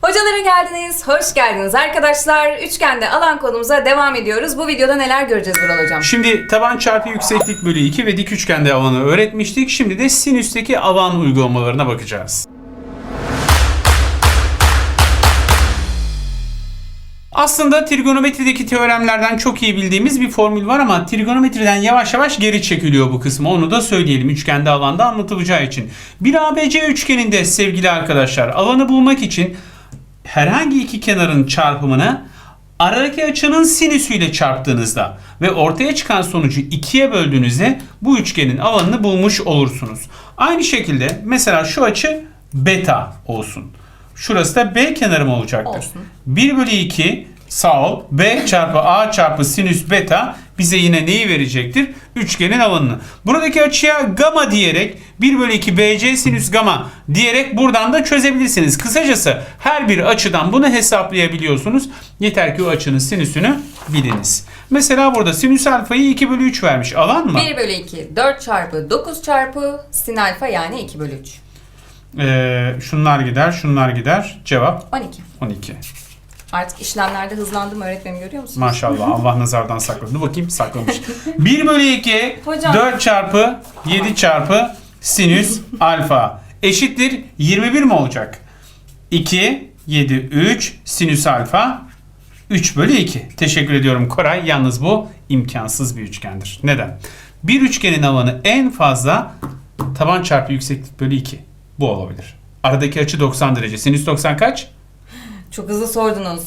Hocalara geldiniz, hoş geldiniz arkadaşlar. Üçgende alan konumuza devam ediyoruz. Bu videoda neler göreceğiz Vural Hocam? Şimdi taban çarpı yükseklik bölü 2 ve dik üçgende alanı öğretmiştik. Şimdi de sinüsteki alan uygulamalarına bakacağız. Aslında trigonometrideki teoremlerden çok iyi bildiğimiz bir formül var ama trigonometriden yavaş yavaş geri çekiliyor bu kısmı. Onu da söyleyelim üçgende alanda anlatılacağı için. Bir ABC üçgeninde sevgili arkadaşlar alanı bulmak için herhangi iki kenarın çarpımını aradaki açının sinüsüyle çarptığınızda ve ortaya çıkan sonucu ikiye böldüğünüzde bu üçgenin alanını bulmuş olursunuz. Aynı şekilde mesela şu açı beta olsun. Şurası da B kenarım olacaktır. Olsun. 1 bölü 2 sağ ol B çarpı A çarpı sinüs beta bize yine neyi verecektir? Üçgenin alanını. Buradaki açıya gamma diyerek 1 bölü 2 BC sinüs gamma diyerek buradan da çözebilirsiniz. Kısacası her bir açıdan bunu hesaplayabiliyorsunuz. Yeter ki o açının sinüsünü biliniz. Mesela burada sinüs alfayı 2 bölü 3 vermiş. Alan mı? 1 bölü 2, 4 çarpı 9 çarpı sin alfa yani 2 bölü 3. Ee, şunlar gider, şunlar gider. Cevap 12. 12. Artık işlemlerde hızlandım öğretmenim görüyor musun? Maşallah Allah nazardan sakladı. Dur bakayım saklamış. 1 bölü 2 Hocam. 4 çarpı 7 çarpı sinüs alfa eşittir 21 mi olacak? 2 7 3 sinüs alfa 3 bölü 2. Teşekkür ediyorum Koray. Yalnız bu imkansız bir üçgendir. Neden? Bir üçgenin alanı en fazla taban çarpı yükseklik bölü 2. Bu olabilir. Aradaki açı 90 derece. Sinüs 90 kaç? Çok hızlı sordunuz.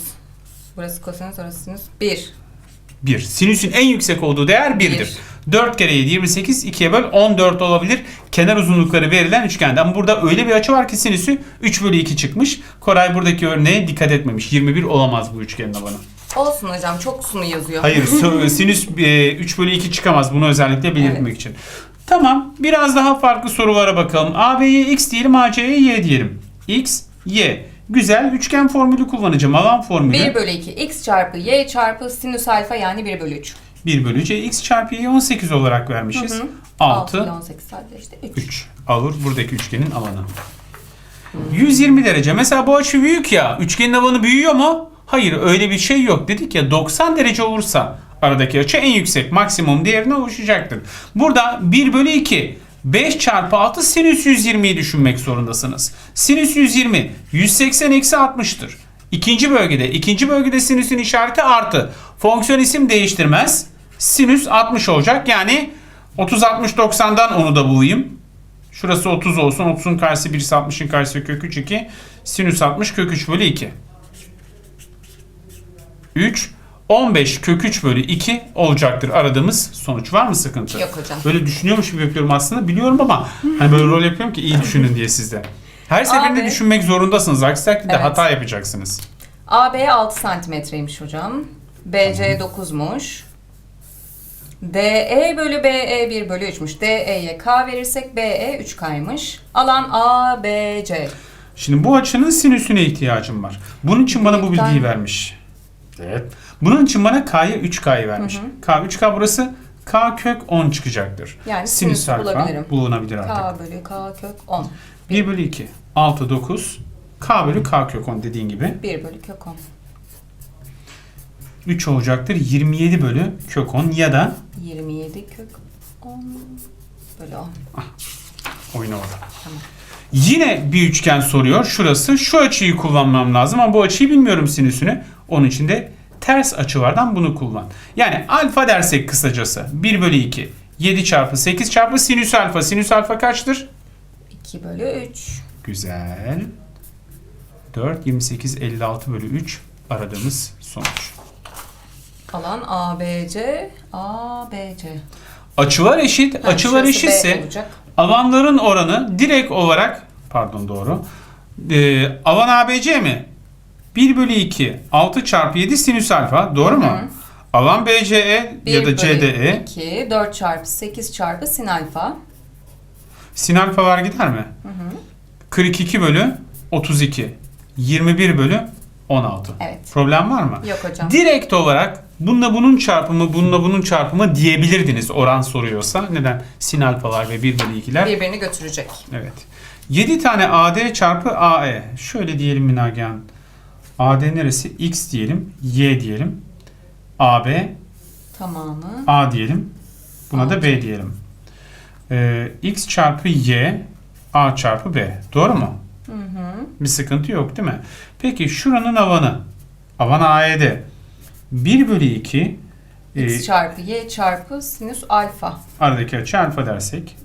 Burası kosinüs, orası sinüs. 1. 1. Sinüsün en yüksek olduğu değer 1'dir. 4 kere 7 28 2'ye böl 14 olabilir. Kenar uzunlukları verilen üçgende. Ama burada öyle bir açı var ki sinüsü 3 bölü 2 çıkmış. Koray buradaki örneğe dikkat etmemiş. 21 olamaz bu üçgenin alanı. Olsun hocam çok sunu yazıyor. Hayır sinüs e, 3 bölü 2 çıkamaz. Bunu özellikle belirtmek için. Tamam biraz daha farklı sorulara bakalım. AB'ye x diyelim AC'ye y diyelim. x, y. Güzel üçgen formülü kullanacağım. Alan formülü. 1 bölü 2 x çarpı y çarpı sinüs alfa yani 1 bölü 3. 1 bölü c x çarpı y 18 olarak vermişiz. Hı hı. 6, 6 ile 18 sadece işte 3. 3 alır buradaki üçgenin alanı. 120 derece. Mesela bu açı büyük ya. Üçgenin alanı büyüyor mu? Hayır öyle bir şey yok. Dedik ya 90 derece olursa aradaki açı en yüksek maksimum değerine ulaşacaktır. Burada 1 bölü 2 5 çarpı 6 sinüs 120'yi düşünmek zorundasınız. Sinüs 120 180 eksi 60'tır. İkinci bölgede, ikinci bölgede sinüsün işareti artı. Fonksiyon isim değiştirmez. Sinüs 60 olacak. Yani 30 60 90'dan onu da bulayım. Şurası 30 olsun. 30'un karşısı 1 ise 60'ın karşısı kök 3 2. Sinüs 60 kök 3 bölü 2. 3 15 kök 3 bölü 2 olacaktır aradığımız sonuç. Var mı sıkıntı? Yok hocam. Böyle düşünüyormuş gibi yapıyorum aslında. Biliyorum ama hani böyle rol yapıyorum ki iyi düşünün diye sizde. Her seferinde Abi. düşünmek zorundasınız. Aksi takdirde Evet. hata yapacaksınız. AB 6 santimetreymiş hocam. BC 9'muş. DE bölü BE 1 bölü 3'müş. DE'ye K verirsek BE 3K'ymış. Alan ABC. Şimdi bu açının sinüsüne ihtiyacım var. Bunun için bana bu bilgiyi vermiş. Evet. Bunun için bana K'ya 3K'yı vermiş. K 3K burası K kök 10 çıkacaktır. Yani Sinüs sinüs alfa bulunabilir artık. K bölü K kök 10. 1 bölü 2 6 9 K bölü K kök 10 dediğin gibi 1 bölü kök 10. 3 olacaktır. 27 bölü kök 10 ya da 27 kök 10 bölü 10. oyna orada. Yine bir üçgen soruyor. Şurası. Şu açıyı kullanmam lazım ama bu açıyı bilmiyorum sinüsünü. Onun için de ters açılardan bunu kullan. Yani alfa dersek kısacası 1 bölü 2 7 çarpı 8 çarpı sinüs alfa. Sinüs alfa kaçtır? 2 bölü 3. Güzel. 4, 28, 56 bölü 3 aradığımız sonuç. Alan ABC, ABC. Açılar eşit. Ha, Açılar eşitse alanların oranı direkt olarak pardon doğru. Ee, alan ABC mi? 1 bölü 2 6 çarpı 7 sinüs alfa. Doğru mu? Hı. Alan BCE 1 ya da bölü CDE 2, 4 çarpı 8 çarpı sin alfa. sin alfalar gider mi? 42 bölü 32. 21 bölü 16. Evet. Problem var mı? Yok hocam. Direkt olarak bununla bunun çarpımı, bununla bunun çarpımı diyebilirdiniz oran soruyorsa. Neden? Sin alfalar ve 1 bölü 2'ler. Birbirini götürecek. Evet. 7 tane AD çarpı AE. Şöyle diyelim mi Nagihan? AD neresi? X diyelim. Y diyelim. AB Tamamı. A diyelim. Buna da B diyelim. Ee, X çarpı Y A çarpı B. Doğru mu? Hı hı. Bir sıkıntı yok değil mi? Peki şuranın avanı. Avan AE'de. 1 bölü 2 e, X çarpı Y çarpı sinüs alfa. aradaki açı alfa dersek.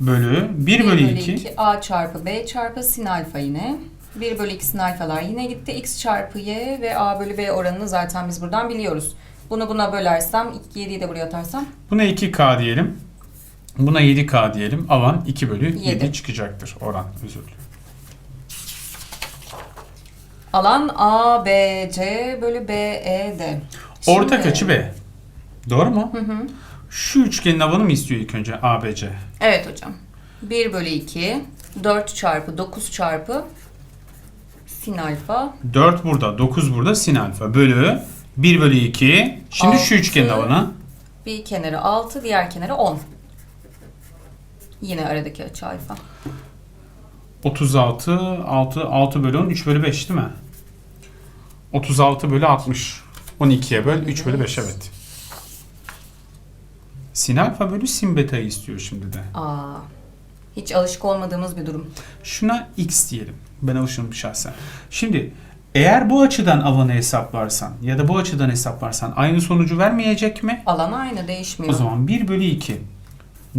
Bölü 1 bölü 2 A çarpı B çarpı sin alfa yine. 1 bölü 2 sin alfalar yine gitti. X çarpı Y ve A bölü B oranını zaten biz buradan biliyoruz. Bunu buna bölersem, 7'yi de buraya atarsam Buna 2K diyelim. Buna 7K diyelim. Alan 2 bölü 7, Yedi. çıkacaktır. Oran özür dilerim. alan A, B, C bölü B, E, D. Ortak Şimdi- açı B. Doğru mu? Hı hı. Şu üçgenin alanı mı istiyor ilk önce ABC? Evet hocam. 1 bölü 2, 4 çarpı 9 çarpı sin alfa 4 burada, 9 burada sin alfa bölü 1 bölü 2. Şimdi şu Altı. üçgenin alanı. bir kenarı 6, diğer kenarı 10. Yine aradaki açı alfa. 36, 6, 6 bölü 10, 3 bölü 5 değil mi? 36 bölü 60. 12'ye böl, 3 bölü 5 evet. Sin alfa bölü sin beta'yı istiyor şimdi de. Aa, hiç alışık olmadığımız bir durum. Şuna x diyelim. Ben alışırım şahsen. Şimdi eğer bu açıdan alanı hesaplarsan ya da bu açıdan hesaplarsan aynı sonucu vermeyecek mi? Alan aynı O değişmiyor. zaman 1 bölü 2.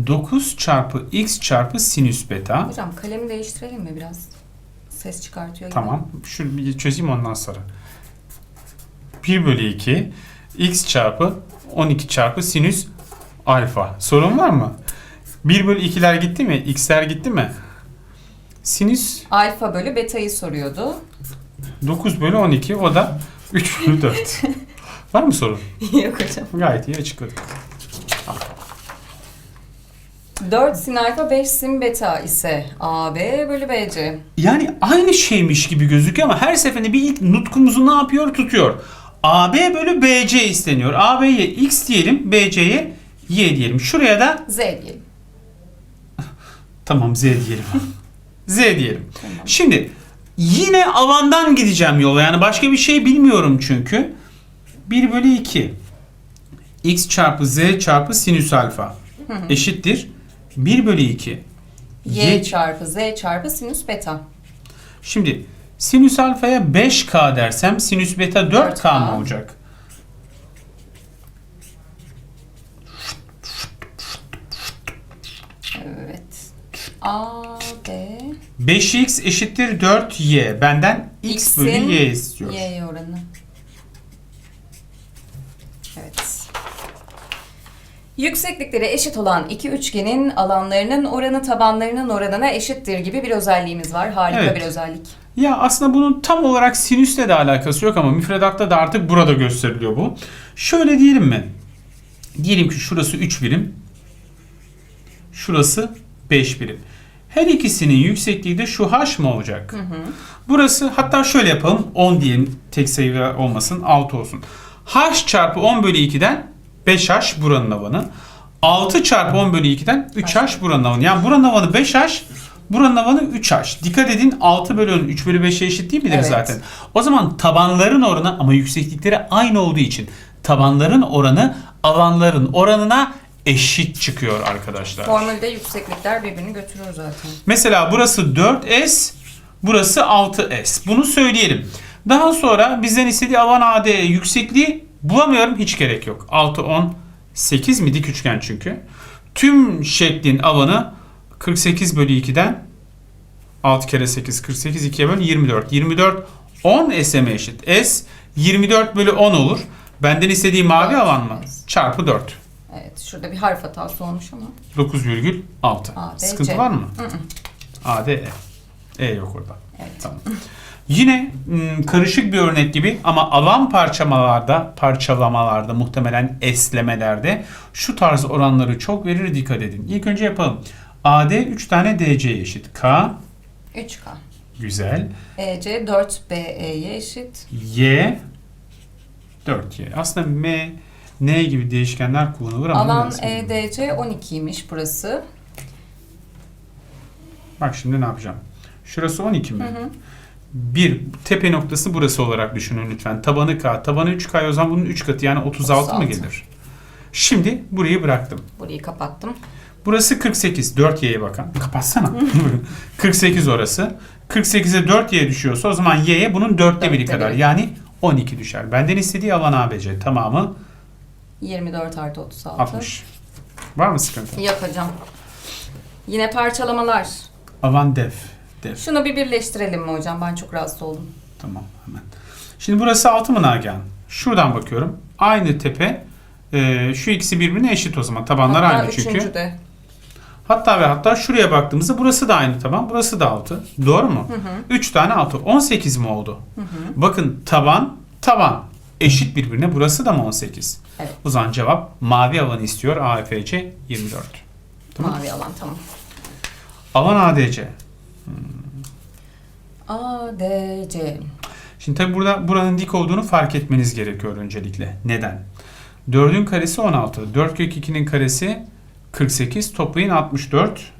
9 çarpı x çarpı sinüs beta. Hocam kalemi değiştirelim mi biraz? Ses çıkartıyor. Tamam. Şunu bir çözeyim ondan sonra. 1 bölü 2 x çarpı 12 çarpı sinüs alfa. Sorun var mı? 1 bölü 2'ler gitti mi? X'ler gitti mi? Sinüs Alfa bölü beta'yı soruyordu. 9 bölü 12 o da 3 bölü 4. var mı sorun? Yok hocam. Gayet iyi açıkladık. 4 sin alfa 5 sin beta ise AB bölü BC. Yani aynı şeymiş gibi gözüküyor ama her seferinde bir ilk nutkumuzu ne yapıyor? Tutuyor. AB bölü BC isteniyor. AB'ye x diyelim, BC'ye y diyelim. Şuraya da Z diyelim. tamam z diyelim. Z diyelim. Tamam. Şimdi yine alandan gideceğim yola. Yani başka bir şey bilmiyorum çünkü. 1 bölü 2 x çarpı z çarpı sinüs alfa hı hı. eşittir 1 bölü 2 y, y çarpı z çarpı sinüs beta. Şimdi sinüs alfaya 5k dersem sinüs beta 4k, 4K. mı olacak? Evet. Aa. 4D. 5x eşittir 4y. Benden x X'in bölü y istiyor. Y oranı. Evet. Yükseklikleri eşit olan iki üçgenin alanlarının oranı tabanlarının oranına eşittir gibi bir özelliğimiz var. Harika Evet. bir özellik. Ya aslında bunun tam olarak sinüsle de alakası yok ama müfredatta da artık burada gösteriliyor bu. Şöyle diyelim mi? Diyelim ki şurası 3 birim. Şurası 5 birim. Her ikisinin yüksekliği de şu h mı olacak? Burası hatta şöyle yapalım. 10 diyelim tek sayı olmasın 6 olsun. h çarpı 10 bölü 2'den 5h buranın alanı. 6 çarpı 10 bölü 2'den 3h buranın alanı. Yani buranın alanı 5h, buranın alanı 3h. Dikkat edin 6 bölü 10 3 bölü 5'e eşit değil midir Evet. zaten? O zaman tabanların oranı ama yükseklikleri aynı olduğu için tabanların oranı alanların oranına eşit çıkıyor arkadaşlar. Formülde yükseklikler birbirini götürüyor zaten. Mesela burası 4S, burası 6S. Bunu söyleyelim. Daha sonra bizden istediği alan AD yüksekliği bulamıyorum hiç gerek yok. 6, 10, 8 mi dik üçgen çünkü. Tüm şeklin alanı 48 bölü 2'den 6 kere 8 48 2'ye böl 24. 24 10 S'e eşit. S 24 bölü 10 olur. Benden istediği mavi alan mı? Çarpı 4. Evet şurada bir harf hatası olmuş ama. 9,6. A, B, Sıkıntı var mı? Hı hı. A, D, E. E yok orada. Evet. Tamam. Yine karışık bir örnek gibi ama alan parçamalarda, parçalamalarda, muhtemelen eslemelerde şu tarz oranları çok verir dikkat edin. İlk önce yapalım. AD 3 tane DC eşit. K 3K. güzel. EC 4BE'ye eşit. Y 4Y. Aslında M, N gibi değişkenler kullanılır ama Alan neyse. EDC 12'ymiş burası. Bak şimdi ne yapacağım? Şurası 12 mi? Hı hı. bir tepe noktası burası olarak düşünün lütfen. Tabanı K, tabanı 3K o zaman bunun 3 katı yani 36, mı 36. gelir? Şimdi burayı bıraktım. Burayı kapattım. Burası 48. 4y'ye bakan. Kapatsana. 48 orası. 48'e 4y düşüyorsa o zaman y'ye bunun dörtte biri Dörtte kadar. Yani 12 düşer. Benden istediği alan ABC. Tamamı 24 artı 36. 60. Var mı sıkıntı? Yok hocam. Yine parçalamalar. Alan def. Def. Şunu bir birleştirelim mi hocam? Ben çok rahatsız oldum. Tamam hemen. Şimdi burası 6 mı Nagihan? Şuradan bakıyorum. Aynı tepe. Ee, şu ikisi birbirine eşit o zaman. Tabanlar Hatta aynı çünkü. üçüncü de. Hatta ve hatta şuraya baktığımızda burası da aynı taban. Burası da 6. Doğru mu? 3 tane 6. 18 mi oldu? Bakın taban, taban. Eşit birbirine. Burası da mı 18? Evet. O zaman cevap mavi alanı istiyor. AFC 24. Tamam. Mavi alan tamam. Alan ADC. A, D, C. Şimdi tabi burada buranın dik olduğunu fark etmeniz gerekiyor öncelikle. Neden? 4'ün karesi 16. 4 kök 2'nin karesi 48. Toplayın 64.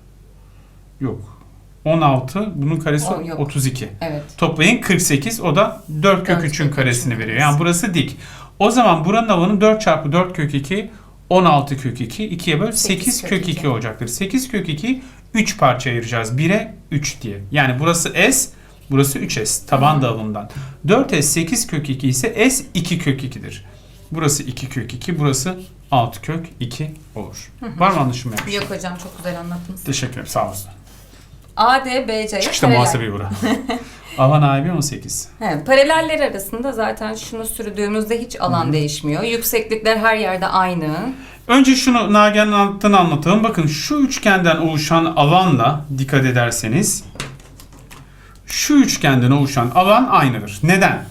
Yok. 16. Bunun karesi O, yok. 32. Evet. Toplayın 48. O da 4 kök Dört 3'ün kök karesini veriyor. Yani burası dik. O zaman buranın alanı 4 çarpı 4 kök 2 16 kök 2. 2'ye böl 8 Sekiz kök kök 2 iki. olacaktır. 8 kök 2 3 parça ayıracağız. 1'e 3 diye. Yani burası S, burası 3S. Taban dağılımından. 4S 8 kök 2 ise S 2 kök 2'dir. Burası 2 kök 2, burası 6 kök 2 olur. Var mı anlaşılma yapmış? Yok hocam çok güzel anlattınız. Teşekkür ederim. Sağ olsun. A, D, B, C. Çıkışta paralel. muhasebeye uğra. Alan AB 18. He, paraleller arasında zaten şunu sürdüğümüzde hiç alan değişmiyor. Yükseklikler her yerde aynı. Önce şunu Nagihan'ın anlattığını anlatalım. Bakın şu üçgenden oluşan alanla dikkat ederseniz şu üçgenden oluşan alan aynıdır. Neden?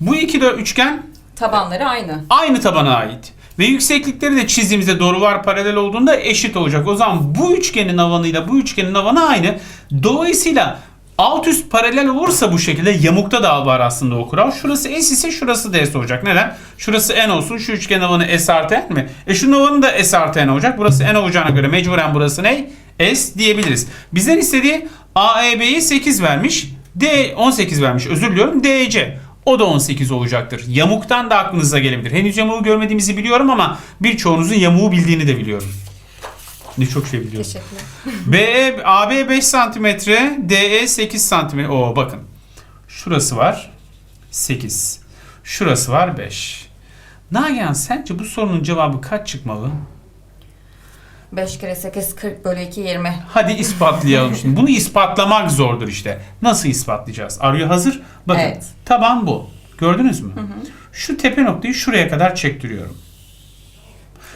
Bu iki de üçgen Tabanları aynı. aynı tabana ait. Ve yükseklikleri de çizdiğimizde doğrular paralel olduğunda eşit olacak. O zaman bu üçgenin alanıyla bu üçgenin alanı aynı. Dolayısıyla alt üst paralel olursa bu şekilde yamukta da var aslında o kural. Şurası S ise şurası da S olacak. Neden? Şurası N olsun. Şu üçgenin alanı S artı N mi? E şunun alanı da S artı N olacak. Burası N olacağına göre mecburen burası ne? S diyebiliriz. Bizden istediği AEB'yi 8 vermiş. D 18 vermiş. Özür diliyorum. DC. O da 18 olacaktır. Yamuktan da aklınıza gelebilir. Henüz yamuğu görmediğimizi biliyorum ama birçoğunuzun yamuğu bildiğini de biliyorum. Ne çok şey biliyorum. Teşekkürler. BE, AB 5 cm, DE 8 cm. Oo bakın. Şurası var 8. Şurası var 5. Nagihan sence bu sorunun cevabı kaç çıkmalı? 5 kere 8 40 bölü 2 20. Hadi ispatlayalım şimdi. Bunu ispatlamak zordur işte. Nasıl ispatlayacağız? Arıyor hazır. Bakın Evet. taban bu. Gördünüz mü? Şu tepe noktayı şuraya kadar çektiriyorum.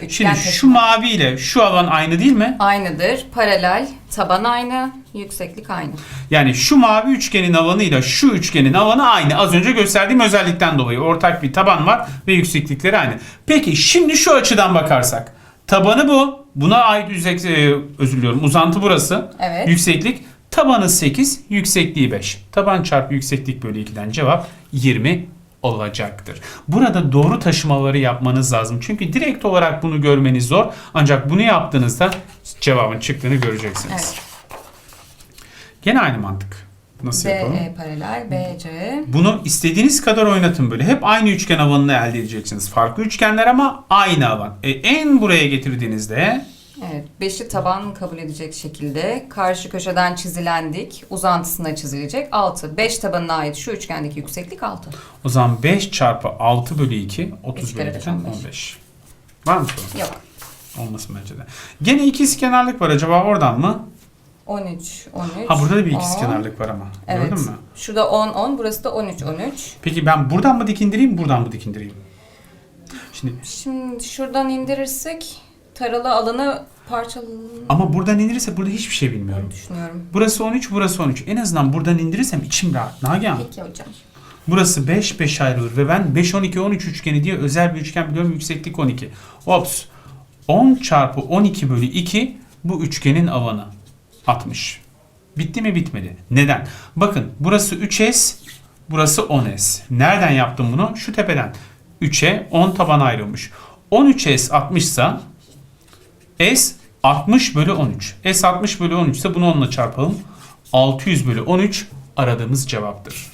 Üçgen Şimdi şu taşıma. mavi ile şu alan aynı değil mi? Aynıdır. Paralel. Taban aynı. Yükseklik aynı. Yani şu mavi üçgenin alanıyla şu üçgenin alanı aynı. Az önce gösterdiğim özellikten dolayı ortak bir taban var ve yükseklikleri aynı. Peki şimdi şu açıdan bakarsak. Tabanı bu. Buna ait yüzek, e, özür diliyorum uzantı burası. Evet. Yükseklik. Tabanı 8, yüksekliği 5. Taban çarpı yükseklik bölü 2'den cevap 20 olacaktır. Burada doğru taşımaları yapmanız lazım. Çünkü direkt olarak bunu görmeniz zor. Ancak bunu yaptığınızda cevabın çıktığını göreceksiniz. Evet. Gene aynı mantık. Nasıl yapalım? BE paralel. BC. Bunu istediğiniz kadar oynatın böyle. Hep aynı üçgen alanını elde edeceksiniz. Farklı üçgenler ama aynı alan. E, en buraya getirdiğinizde Evet. 5'i taban kabul edecek şekilde karşı köşeden çizilen dik uzantısına çizilecek. 6. 5 tabanına ait şu üçgendeki yükseklik 6. o zaman 5 çarpı 6 bölü 2 30 Üç bölü kere beş, 2'den 15. 15. Var mı sorun? Yok. Olmasın bence de. Gene ikizkenarlık var. Acaba oradan mı? 13, 13. Ha burada da bir 10. ikizkenarlık var ama. Evet. Gördün mü? Şurada 10, 10. Burası da 13, 13. Peki ben buradan mı dikindireyim, buradan mı dikindireyim? Şimdi Şimdi şuradan indirirsek taralı alanı parçalanır ama buradan indirirse burada hiçbir şey bilmiyorum. düşünüyorum. Burası 13, burası 13. En azından buradan indirirsem içim rahat. Nagihan. Peki hocam. Burası 5, 5 ayrılır ve ben 5, 12, 13 üçgeni diye özel bir üçgen biliyorum. Yükseklik 12. Ops. 10 çarpı 12 bölü 2 bu üçgenin alanı. 60. Bitti mi bitmedi. Neden? Bakın burası 3S, burası 10S. Nereden yaptım bunu? Şu tepeden. 3'e 10 taban ayrılmış. 13S 60 ise S 60 bölü 13. S 60 bölü 13 ise bunu onunla çarpalım. 600 bölü 13 aradığımız cevaptır.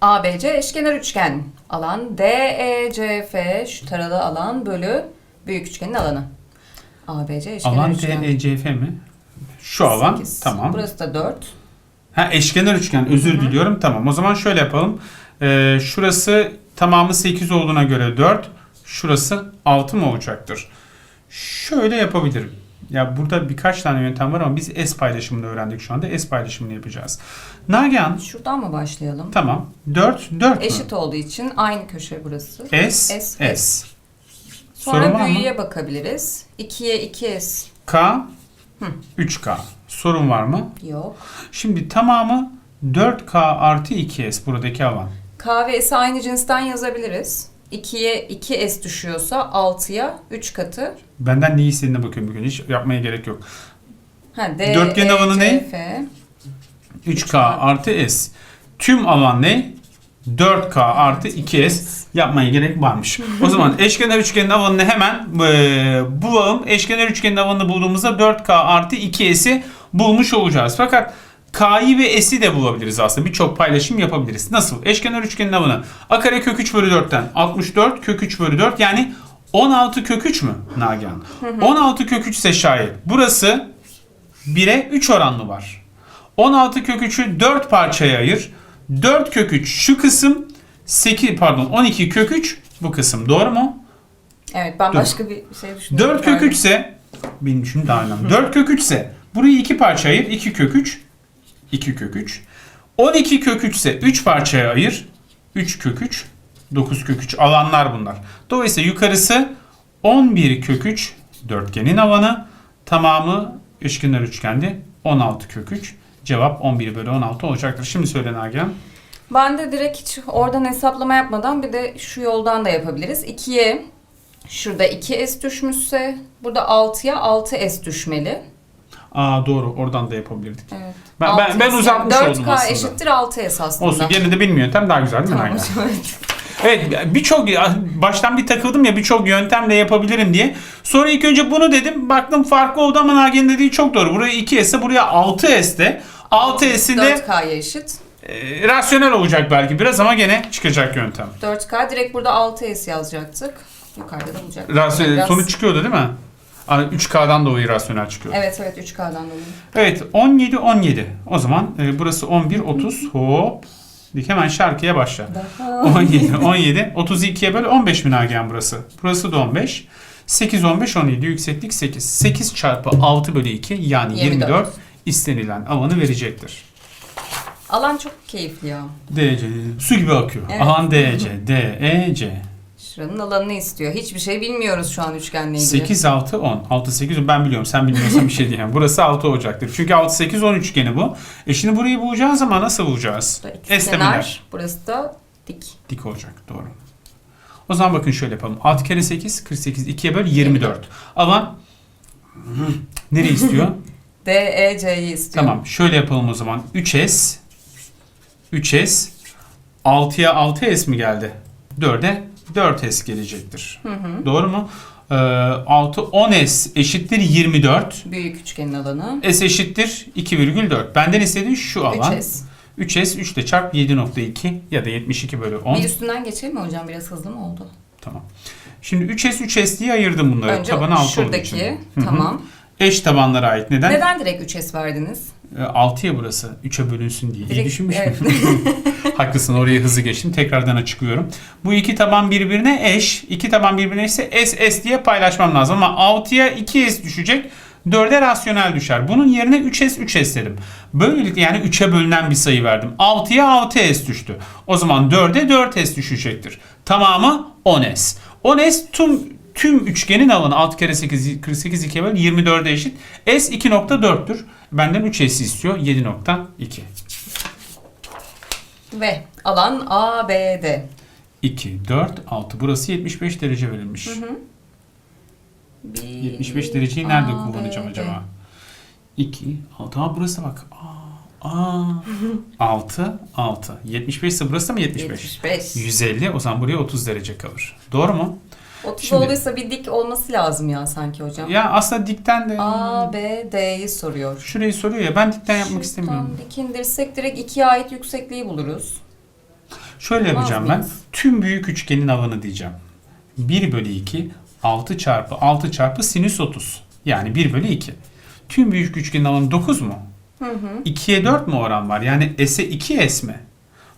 ABC eşkenar üçgen. Alan DECF şu taralı alan bölü büyük üçgenin alanı. ABC eşkenar Alan üçgen. DECF mi? Şu alan. Sekiz. Tamam. Burası da 4. Ha eşkenar üçgen özür diliyorum. Tamam o zaman şöyle yapalım. Ee, şurası tamamı 8 olduğuna göre 4. Şurası 6 mı olacaktır? Şöyle yapabilirim. Ya burada birkaç tane yöntem var ama biz S paylaşımını öğrendik şu anda. S paylaşımını yapacağız. Nagihan Şuradan mı başlayalım? tamam 4 4 mü? Eşit olduğu için aynı köşe burası. S S, S. S. Sorun Sonra var mı? büyüye bakabiliriz. 2'ye 2S K 3K. Sorun var mı? yok. Şimdi tamamı 4K artı 2S buradaki alan. K ve S'i aynı cinsten yazabiliriz. 2'ye 2S düşüyorsa 6'ya 3 katı. Benden neyi istediğine bakıyorum bugün. Hiç yapmaya gerek yok. Ha, D, Dörtgenin E, alanı ne? F. 3K artı S. Tüm alan ne? 4K artı 2S yapmaya gerek varmış. O zaman eşkenar üçgenin alanını hemen e, bulalım. Eşkenar üçgenin alanını bulduğumuzda 4K artı 2S'i bulmuş olacağız. Fakat K'yı ve S'i de bulabiliriz aslında. Birçok paylaşım yapabiliriz. Nasıl? Eşkenar üçgenin alanı A kare kök 3 bölü 4'ten 64 kök 3 bölü 4 yani 16 kök 3 mü Nagihan? 16 kök 3 ise şayet burası 1'e 3 oranlı var. 16 kök 3'ü 4 parçaya ayır. 4 kök 3 şu kısım 8 pardon 12 kök 3 bu kısım. Doğru mu? Evet ben Dur. başka bir şey düşünüyorum. 4 kök 3 ise benim düşündüğüm daha önemli. 4 kök 3 ise burayı 2 parçaya ayır. 2 kök 3 2 kök 3. 12 kök 3 ise 3 parçaya ayır. 3 kök 3 9 kök 3 alanlar bunlar. Dolayısıyla yukarısı 11 kök 3 dörtgenin alanı. Tamamı eşkenar üçgendi. 16 kök 3. Cevap 11 bölü 16 olacaktır. Şimdi söyle Nagihan. Ben de direkt hiç oradan hesaplama yapmadan bir de şu yoldan da yapabiliriz. 2'ye şurada 2S düşmüşse burada 6'ya 6S düşmeli. Aa doğru oradan da yapabilirdik. Evet. Ben, ben, ben uzatmış yani 4K oldum aslında. 4K eşittir 6S aslında. Olsun gene de bilmiyor. Tam daha güzel değil mi? Tamam, evet. Evet birçok baştan bir takıldım ya birçok yöntemle yapabilirim diye. Sonra ilk önce bunu dedim. Baktım farklı oldu ama Nagihan'ın dediği çok doğru. Buraya 2S buraya 6S. 6S'inde 4K'ya eşit. e, rasyonel olacak belki biraz ama gene çıkacak yöntem. 4K direkt burada 6S yazacaktık. Yukarıda da bulacaktık. Rasyonel, Biraz- Sonuç çıkıyordu değil mi? Hani 3K'dan dolayı rasyonel çıkıyor. Evet evet 3K'dan dolayı. Evet 17 17. O zaman e, burası 11 30 hop. Dik hemen şarkıya başla. 17 17 32'ye böl 15 mi burası? Burası da 15. 8 15 17 yükseklik 8. 8 çarpı 6 bölü 2 yani 24. 24 istenilen alanı verecektir. Alan çok keyifli ya. DC su gibi akıyor. Evet. Alan DC, DEC. Şuranın alanını istiyor. Hiçbir şey bilmiyoruz şu an üçgenle ilgili. 8 6 10. 6 8 ben biliyorum. Sen bilmiyorsan bir şey diyemem. Burası 6 olacaktır. Çünkü 6 8 10 üçgeni bu. E şimdi burayı bulacağız ama nasıl bulacağız? Burada. Burası da dik. Dik olacak. Doğru. O zaman bakın şöyle yapalım. 6 kere 8 48. 2'ye böl 24. Alan nereye istiyor? D, E, C'yi istiyor. tamam. Şöyle yapalım o zaman. 3S 3S 6'ya 6S mi geldi? 4'e 4S gelecektir. Doğru mu? Ee, 6 10S eşittir 24. Büyük üçgenin alanı. S eşittir 2,4. Benden istediği şu alan. 3S. 3S 3 de çarp 7.2 ya da 72 bölü 10. Bir üstünden geçelim mi hocam? Biraz hızlı mı oldu? Tamam. Şimdi 3S 3S diye ayırdım bunları. Önce Tabanı 6 olduğu için. şuradaki. Hı hı. Tamam. Eş tabanlara ait. Neden? Neden direkt 3S verdiniz? 6'ya burası. 3'e bölünsün diye. İyi Direkt- düşünmüş evet. Haklısın oraya hızlı geçtim. Tekrardan açıklıyorum. Bu iki taban birbirine eş. iki taban birbirine eşse S S diye paylaşmam lazım. Ama 6'ya 2S düşecek. 4'e rasyonel düşer. Bunun yerine 3S 3S dedim. Böylelikle yani 3'e bölünen bir sayı verdim. 6'ya 6S düştü. O zaman 4'e 4S düşecektir. Tamamı 10S. 10S tüm tüm üçgenin alanı 6 kere 8 48 2'ye böl 24'e eşit. S 2.4'tür. Benden 3S istiyor 7.2. Ve alan ABD. 2, 4, 6. Burası 75 derece verilmiş. Bir 75 dereceyi nerede ABD. kullanacağım acaba? 2, 6. Ha burası bak. Aa, aa. 6, 6. 75 ise burası da mı 75? 75. 150 o zaman buraya 30 derece kalır. Doğru mu? 30 Şimdi- olduysa bir dik olması lazım ya sanki hocam. Ya aslında dikten de A, B, D'yi soruyor. şurayı soruyor ya ben dikten yapmak Şuradan istemiyorum. dik indirsek direkt 2'ye ait yüksekliği buluruz. Şöyle Olmaz yapacağım ben. mıyız? Tüm büyük üçgenin alanı diyeceğim. 1 bölü 2 6 çarpı 6 çarpı sinüs 30. Yani 1 bölü 2. Tüm büyük üçgenin alanı 9 mu? Hı hı. 2'ye 4 mu oran var? Yani S'e 2 S mi?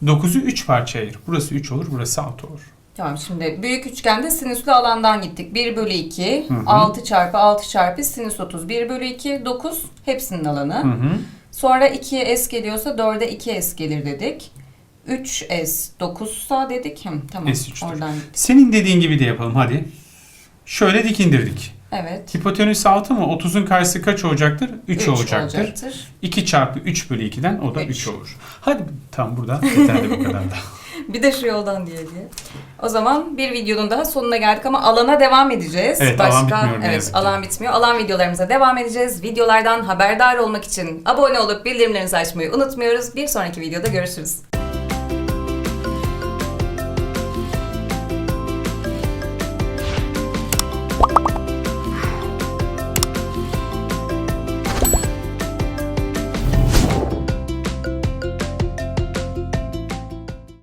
9'u 3 parça ayır. Burası 3 olur, burası 6 olur. Tamam şimdi büyük üçgende sinüslü alandan gittik. 1 bölü 2, Hı hı. 6 çarpı 6 çarpı sinüs 30. 1 bölü 2, 9 hepsinin alanı. Hı hı. Sonra 2'ye S geliyorsa 4'e 2S gelir dedik. 3S 9'sa dedik. Hı, tamam S üçtür. oradan gittik. Senin dediğin gibi de yapalım hadi. Şöyle dik indirdik. Evet. Hipotenüs 6 mı? 30'un karşısı kaç olacaktır? 3, Üç olacaktır. 2 çarpı 3 bölü 2'den o da Üç. 3 olur. Hadi tam burada yeterli bu kadar da. Bir de şu yoldan diye diye. O zaman bir videonun daha sonuna geldik ama alana devam edeceğiz. Evet, alan bitmiyor evet, alan bitmiyor. Alan videolarımıza devam edeceğiz. Videolardan haberdar olmak için abone olup bildirimlerinizi açmayı unutmuyoruz. Bir sonraki videoda görüşürüz.